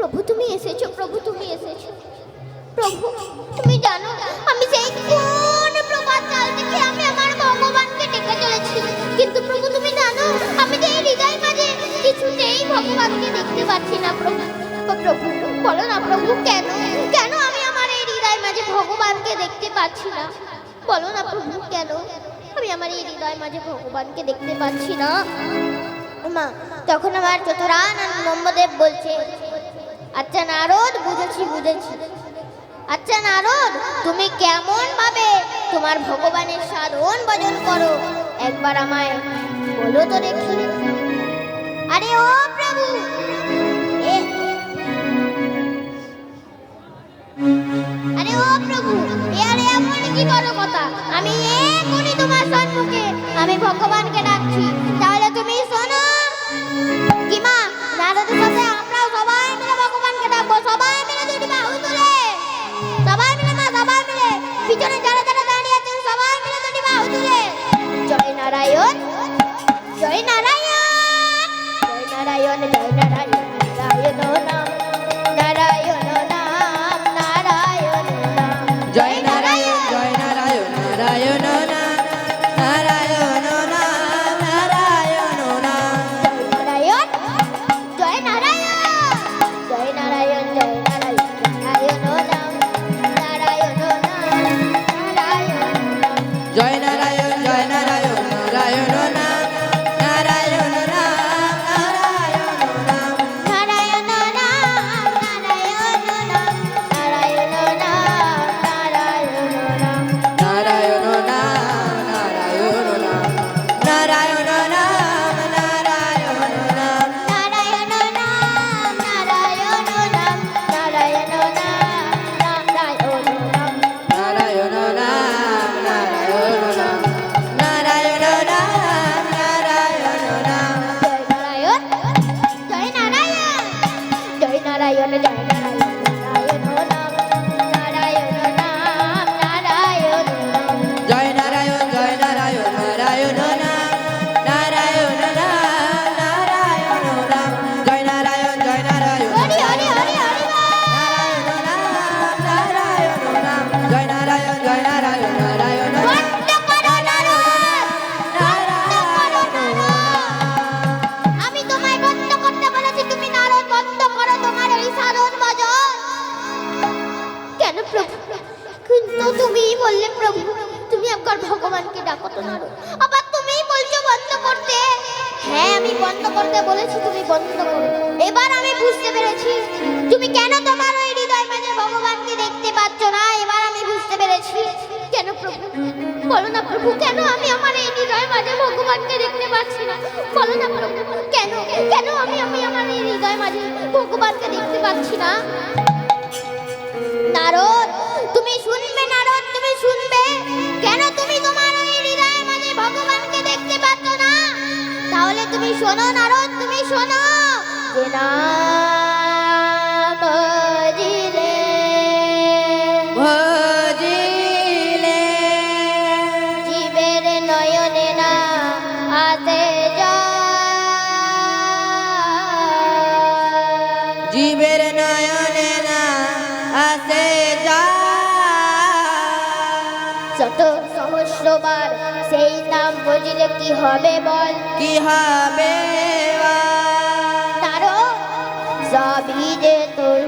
প্রভু, তুমি এসেছ, প্রভু, তুমি এসেছ। প্রভু, তুমি জানো, আমি সেই কোন প্রভাত কাল থেকে আমি আমার ভগবানকে ডেকে চলেছি। কিন্তু প্রভু, তুমি জানো, আমি যে হৃদয় মাঝে কিছুতেই ভগবানকে দেখতে পাচ্ছি না, প্রভু। প্রভু, বলো না, প্রভু, কেন? কেন আমি আমার এই হৃদয় মাঝে ভগবানকে দেখতে পাচ্ছি না? বলো না, প্রভু, কেন আমি আমার এই হৃদয় মাঝে ভগবানকে দেখতে পাচ্ছি না? মা, তখন আমার চতুরান ব্রহ্মদেব বলছে আচ্ছা নারদ, বুঝেছি বুঝেছি। আচ্ছা নারদ, তুমি কেমন ভাবে তোমার ভগবানের সাধন ভজন করো? একবার আমায় বলো তো দেখি। আরে ও প্রভু! আরে ও প্রভু, এ আরে এমন কি বড় কথা? আমি এখনই তোমার সম্মুখে আমি ভগবানকে નારાયણ. જય નારાયણ. જય નારાયણ જય નારાયણ. আবার তুমিই বলছো বন্ধ করতে। হ্যাঁ আমি বন্ধ করতে বলেছি, তুমি বন্ধ করো। এবার আমি বুঝতে পেরেছি। তুমি কেন তোমার ওই হৃদয় মাঝে ভগবানকে দেখতে পাচ্ছ না? এবার আমি বুঝতে পেরেছি। কেন প্রভু? বলো না প্রভু, কেন আমি আমার এই হৃদয় মাঝে ভগবানকে দেখতে পাচ্ছি না? বলো না প্রভু, কেন? কেন আমি আমি আমার এই হৃদয় মাঝে ভগবানকে দেখতে পাচ্ছি না? নারদ, তুমি শুনবে, নারদ, তুমি শুনবে। কেন শোনো নারদ তুমি শোনো। নাম হবে বল? কি হবে তারও সবই যে তোর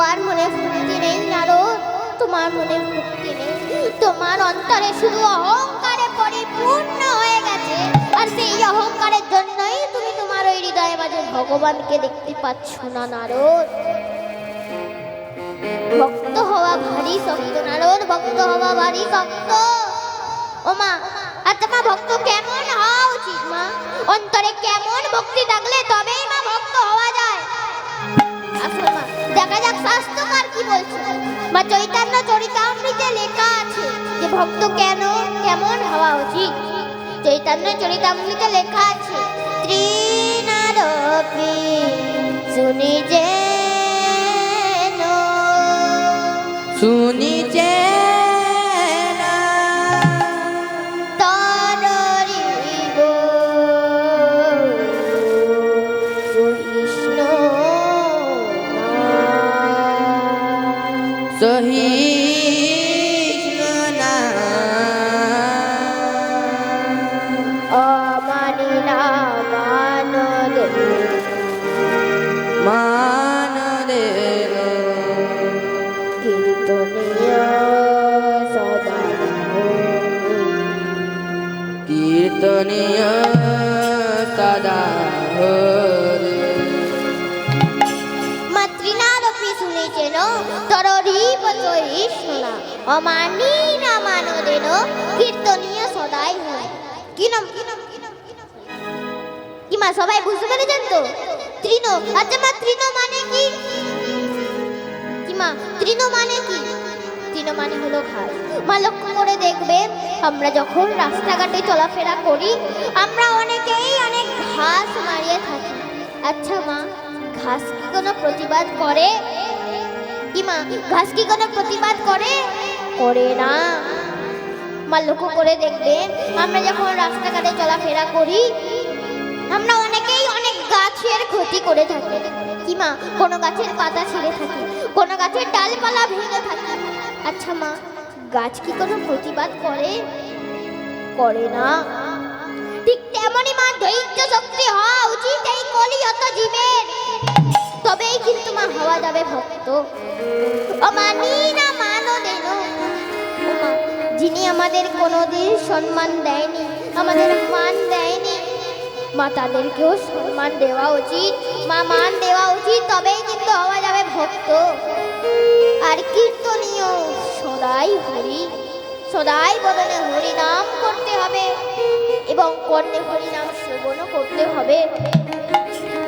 তোমার মনে ভক্তি নেই নারদ, তোমার মনে ভক্তি নেই। তোমার অন্তরে শুধু অহংকারে পরিপূর্ণ হয়ে গেছে। আর সেই অহংকারের জন্যই তুমি তোমার ওই হৃদয়ে মাঝে ভগবানকে দেখতে পাচ্ছ না নারদ। ভক্ত হওয়া ভারী শক্ত নারদ, ভক্ত হওয়া ভারী শক্ত। ও মা আচ্ছা মা ভক্ত কেমন হওয়া উচিত মা? অন্তরে কেমন ভক্তি থাকলে তবেই মা ভক্ত হওয়া যায়। আসুন মা। যাক শাস্ত্রকার কি বলছে? চৈতন্য চরিতামৃতে লেখা আছে যে ভক্ত কেন কেমন হওয়া উচিত? চৈতন্য চরিতামৃতে লেখা আছে, ত্রিনারপি শুনি যে শুনিছে মানদেন কীর্তনীয় সদাই হয় কি নাম কি নাম কি নাম? কি নাম? কি মা, সবাই বুঝতে পেরেছেন তো? তৃণ আচ্ছা মা, তৃণ মানে কি? কি মা, তৃণ মানে কি? তৃণ মানে হলো ঘাস মা, লক্ষ্য করে দেখবেন, আমরা যখন রাস্তাঘাটে চলাফেরা করি, আমরা অনেকেই অনেক ঘাস মারিয়ে থাকি। আচ্ছা মা, ঘাস কি কোনো প্রতিবাদ করে? কি মা ঘাস কি কোনো প্রতিবাদ করে? করে না। মা, লক্ষ্য করে দেখবেন, আমরা যখন রাস্তাঘাটে চলাফেরা করি, আমরা অনেকেই অনেক গাছের ক্ষতি করে থাকি। কি মা কোনো গাছের পাতা ছিঁড়ে থাকি, কোনো গাছের ডালপালা ভেঙে থাকি। আচ্ছা মা গাছ কি কোনো প্রতিবাদ করে? করে না। ঠিক তেমনই মা ধৈর্য শক্তি হওয়া উচিত এই কলিয়ত জীবের। তবেই মা হওয়া যাবে ভক্ত। যিনি। আমাদের কোনোদিন সম্মান দেয়নি, আমাদের মান দেয়নি, মা তাদেরকেও সম্মান দেওয়া উচিত। মা, মান দেওয়া উচিত, তবেই কিন্তু হওয়া যাবে ভক্ত। আর কীর্তনীয়, সদাই হরি, সদাই বদনে হরি নাম করতে হবে এবং কর্ণে হরি নাম শ্রবণও করতে হবে।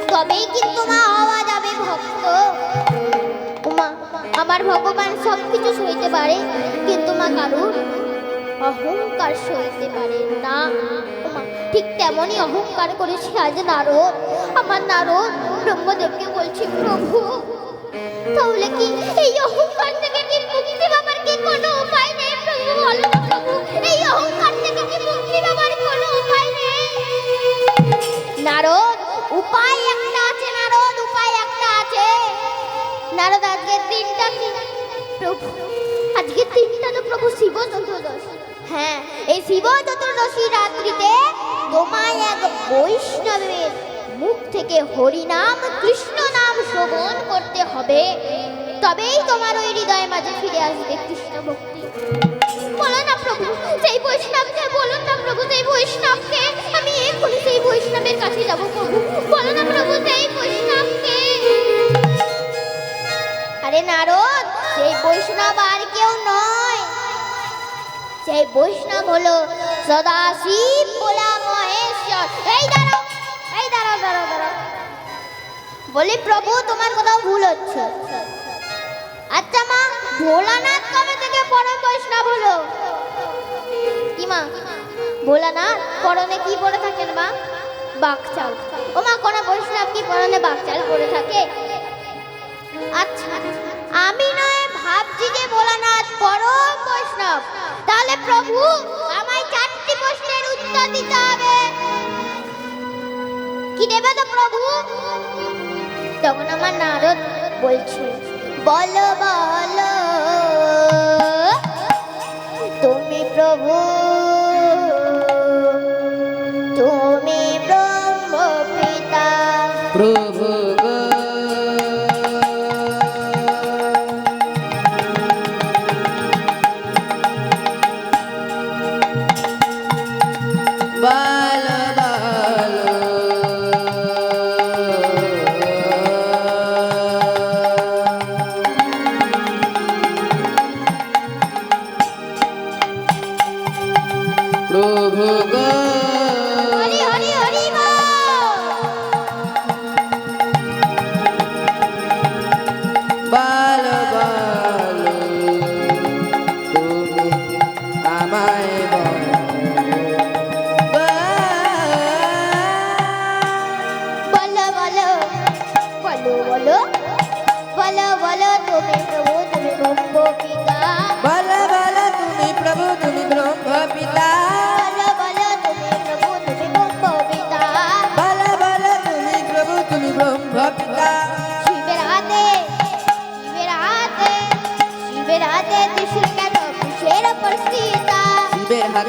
তবেই কিন্তু মা হওয়া যাবে ভক্ত। মা আমার ভগবান সব কিছু সইতে পারে, কিন্তু মা কারুর অহংকার সইতে পারে না। ঠিক তেমনই অহংকার করেছে আজ নারদ। আমার নারদ ব্রহ্মদেবকে বলছি, প্রভু, তাহলে কি এই অহংকার থেকে কি মুক্তি পাবার কি কোনো উপায় নেই? প্রভু, বলো প্রভু, এই অহংকার থেকে কি মুক্তি পাবার কোনো উপায় নেই? নারদ, উপায় একটা নারদ, আজকের দিনটা কি? প্রভু, আজকের দিনটা তো প্রভু শিব চতুর্দশী। হ্যাঁ এই শিব চতুর্দশী রাত্রিতে তোমায় এক বৈষ্ণবের মুখ থেকে হরিনাম, কৃষ্ণ নাম শ্রবণ করতে হবে। তবেই তোমার ওই হৃদয়ের মাঝে ফিরে আসবে কৃষ্ণ ভক্তি। বলো না প্রভু সেই বৈষ্ণবকে, বলো না প্রভু সেই বৈষ্ণবকে, আমি এক্ষুনি সেই বৈষ্ণবের কাছে যাব প্রভু। বলো না প্রভু সেই বৈষ্ণবকে। আরে নারদ, সেই বৈষ্ণব আর কেউ নয়। সেই বৈষ্ণব হলো সদাশিব ভোলা মহেশ্বর। এই দাঁড়াও এই দাঁড়াও দাঁড়াও দাঁড়াও। বলি প্রভু, তোমার কোথাও ভুল হচ্ছে। আচ্ছা মা, ভোলানাথ কবে থেকে পরম বৈষ্ণব হলো? কি মা? ভোলানাথ পরনে কি পরে থাকেন মা? বাকচাল ও মা, কোন বৈষ্ণব কি পরনে বাকচাল পরে থাকে? আচ্ছা। আমি নয়, ভাবছি যে ভোলানাথ পরম বৈষ্ণব। তাহলে প্রভু, আমায় চারটি প্রশ্নের উত্তর দিতে হবে। কি দেবে তো প্রভু? তখন আমার নারদ বলছে, বলো বলো। তুমি প্রভু প্রভু গো।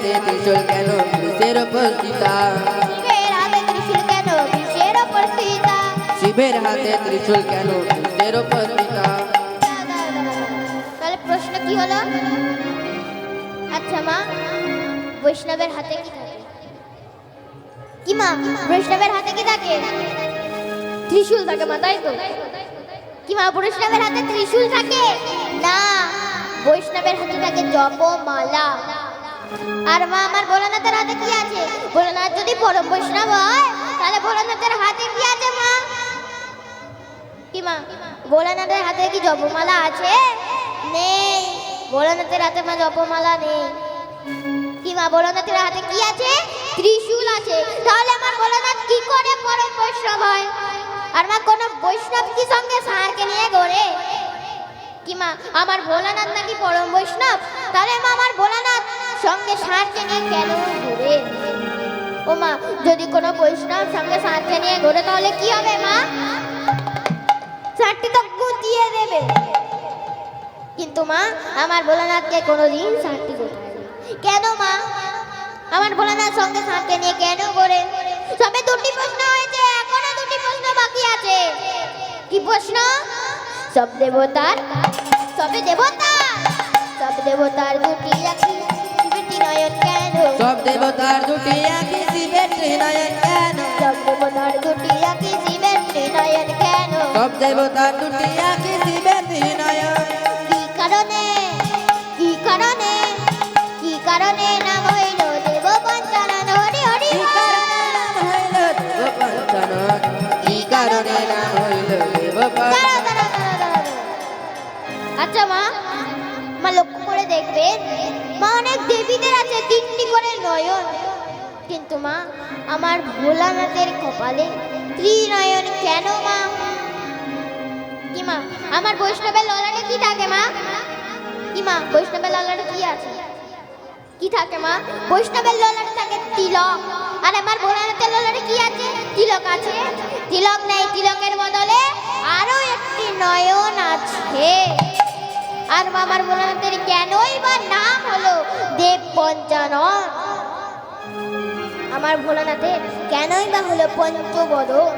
ত্রিশূল কেন? ওপর সীতা শিবের হাতে ত্রিশূল কেন? ওপর সীতা তাহলে প্রশ্ন কি হলো? আচ্ছা মা বৈষ্ণবের হাতে কি থাকে? কি মা বৈষ্ণবের হাতে কি থাকে? ত্রিশূল থাকে মা তাই তো? কি মা বৈষ্ণবের হাতে ত্রিশূল থাকে? না বৈষ্ণবের হাতে থাকে জপমালা। আর মা, আমার ভোলানাথের হাতে কি আছে? ভোলানাথ যদি পরম বৈষ্ণব হয়, তাহলে ভোলানাথের হাতে কি আছে, মা? কি, মা? ভোলানাথের হাতে কি জপমালা আছে? নেই। ভোলানাথের হাতে, মা, জপমালা নেই। কি, মা, ভোলানাথের হাতে কি আছে? ত্রিশূল আছে। তাহলে আমার ভোলানাথ কি করে পরম বৈষ্ণব হয়? আর মা, কোন বৈষ্ণব কি সঙ্গে সারকে নিয়ে ঘোরে? কি, মা, আমার ভোলানাথ নাকি পরম বৈষ্ণব? তাহলে মা সঙ্গে সারকে নিয়ে কেন ঘুরে ও মা, যদি কোনো বৈষ্ণব সঙ্গে সারকে নিয়ে ঘোরে, তাহলে কি হবে মা? ষাটটি তো গুটিয়ে দেবে। কিন্তু মা, আমার ভোলানাথকে কোনোদিন ষাটটি না। কেন মা? আমার ভোলানাথ সঙ্গে সাথে নিয়ে কেন করে সবে দুটি প্রশ্ন হয়েছে, এখনও দুটি প্রশ্ন বাকি আছে। কি প্রশ্ন? সব দেবতার সবে দেবতা সব দেবতার দুটি রাখি। নয়ন কেন? সব দেবতার দুটি আঁকি শিবের ত্রিনয়ন কেন? সব দেবতার দুটি রাখি শিবের ত্রিনয়ন কেন? সব দেবতার দুটি শিবের ত্রিনয়ন। কি কারণে? কি কারণে? কি কারণে নাম হইল দেব পঞ্চানন হরি হরি কি কারণে নাম হইল দেব পঞ্চানন কি কারণে নাম হইল দেব পঞ্চানন দাঁড়াও, দাঁড়াও, দাঁড়াও। আচ্ছা মা মা লক্ষ্য করে দেখবেন দেবীদের আছে তিনটি করে নয়ন। কিন্তু মা, আমার ভোলানাথের কপালে ত্রিনয়ন কেন মা? কি মা, আমার বৈষ্ণবের ললাটে কি থাকে মা? কি মা বৈষ্ণবের ললাটে কি আছে? কি থাকে মা বৈষ্ণবের ললাটে থাকে তিলক। আর আমার ভোলানাথের ললাটে কি আছে? তিলক আছে। তিলক নেই, তিলকের বদলে আরও একটি নয়ন আছে। আর আমার ভোলানাথের কেনই বা নাম হলো দেব পঞ্চানন? আমার ভোলানাথের কেনই বা হলো পঞ্চবদন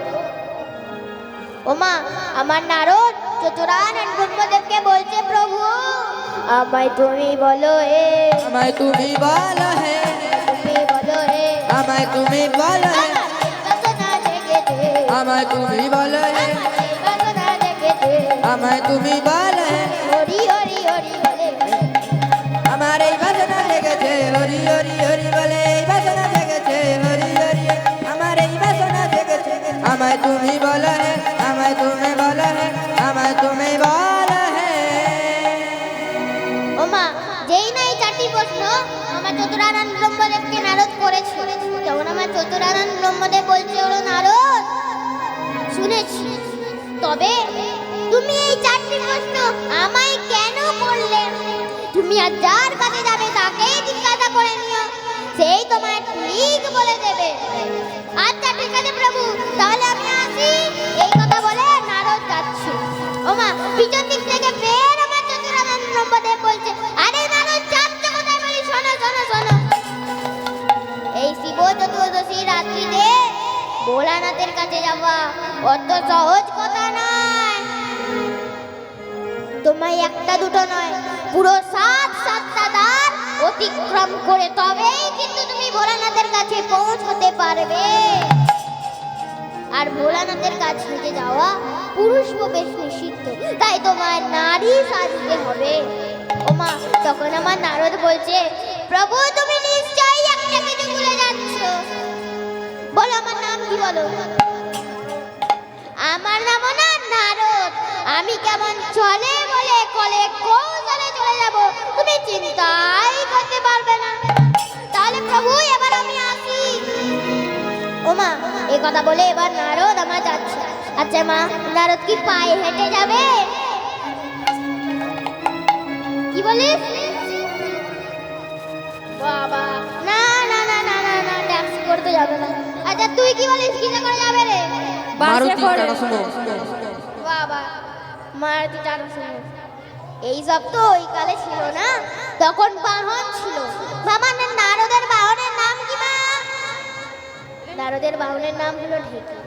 ওমা আমার নারদ চতুরানন ব্রহ্মদেবকে বলছে প্রভু আমায় তুমি বলো হে। আমায় তুমি বলো হে। তুমি বলো হে। আমায় তুমি বলো হে। আমায় তুমি বলো হে। আমায় তুমি বলো হে। আমায় তুমি বলো হে, আমায় তুমি বলো হে, আমায় তুমি বলো হে। ওমা যেই না এই চারটি প্রশ্ন আমার চতুরানন ব্রহ্মদেবকে নারদ করেছে। যেমন আমার চতুরানন ব্রহ্মদেব বলছে হলো নারদ। শুনেছি। তবে তুমি এই চারটি প্রশ্ন আমায় কেন করলে? তুমি আর যার কাছে যাবে তাকেই জিজ্ঞাসা করে নিও। সেই তোমায় ঠিক বলে দেবে। আচ্ছা ঠিক আছে প্রভু, তাহলে আমি আসি। এই কথা বলে নারদ যাচ্ছে। ওমা, পিছন দিক থেকে ফের আমার চতুরানন ব্রহ্মদেব বলছে, আরে নারদ, যাচ্ছে কোথায় বলি? শোনো শোনো শোনো। এই শিব চতুর্দশী রাত্রিতে ভোলানাথের কাছে যাওয়া অত সহজ কথা নয়। তোমায় একটা দুটো নয়, পুরো সাত অতিক্রম করে তবেই কিন্তু তুমি ভোলানাথের কাছে পৌঁছতে পারবে। আর ভোলানাথের কাছে যাওয়া পুরুষ প্রবেশ নিষিদ্ধ। তাই তোমার নারী সাজতে হবে। ওমা, তখন আমার নারদ বলছে, প্রভু, তুমি নিশ্চয়ই একটা কিছু ভুলে যাচ্ছ। বলো, আমার নাম কি বলো? আমার নাম না নারদ। আমি কেমন চলে বলে এ কথা বলে এবার নারদ আমার যাচ্ছে। আচ্ছা মা নারদ কি পায়ে হেঁটে যাবে? কি বলিস? বাবা। না না না না না না ট্যাক্সি করতে যাবে না। আচ্ছা তুই কি বলিস কিসে করে যাবে রে? মারুতি টাটা সুমো বাবা মারুতি টাটা সুমো এই সব তো ওই কালে ছিল না তখন বাহন ছিল। বাবা নারদের বাহনের নাম হলো ঢেকি।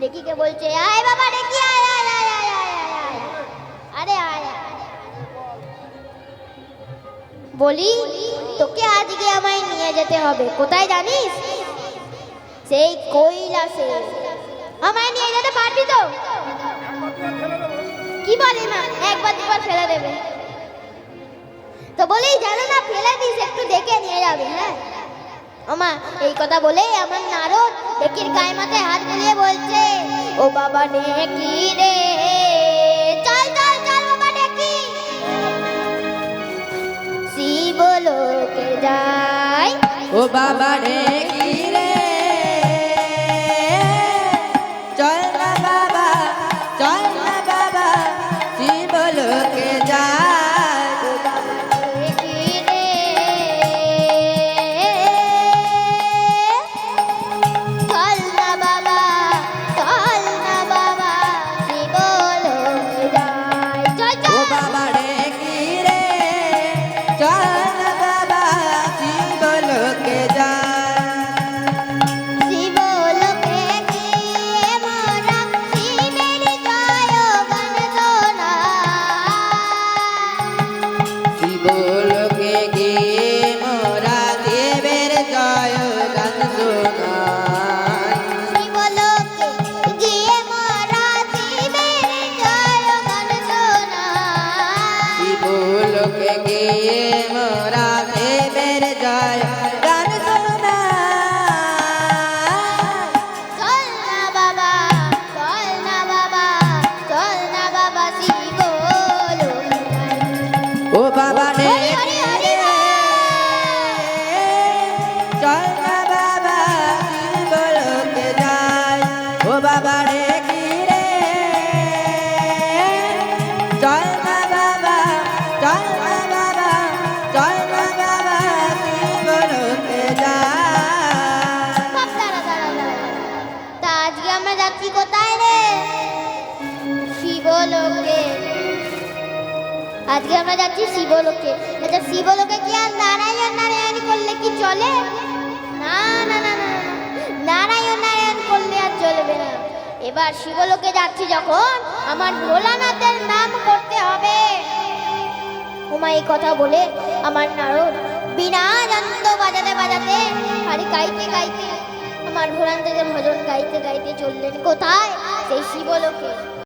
ঢেকিকে বলছে, আয় বাবা, ঢেকি, আয় আয় আয় আয় আয় আরে আয়। বলি, তোকে আজকে আমায় নিয়ে যেতে হবে। কোথায় জানিস? সেই কৈলাসে। আমায় নিয়ে যেতে পারবি তো? কি বলি মা? একবার, দুবার ফেলে দেবে। তো বলি, জানো না, ফেলে দিস, একটু দেখে নিয়ে যাবে হ্যাঁ? ওমা, এই কথা বলে আমার নারদ ডেকির গায়ে মাথায় হাত বুলিয়ে বলছে, ও বাবা ডেকি রে, চল চল চল বাবা ডেকি শিবলোকে যাই। ও বাবা রে যাচ্ছি কোথায় রে? শিবলোকে। আজকে আমরা যাচ্ছি শিবলোকে। আচ্ছা শিবলোকে কি আর নারায়ণ নারায়ণ করলে কি চলে? না না না না। নারায়ণ নারায়ণ করলে আর চলবে না। এবার শিবলোকে যাচ্ছি যখন আমার ভোলানাথের নাম করতে হবে। উমা এই কথা বলে আমার নারদ বিনা যন্ত্র বাজাতে বাজাতে আর গাইতে গাইতে আমার ভোরান্তে ভজন গাইতে গাইতে চললেন কোথায়? সেই শিবলোকে।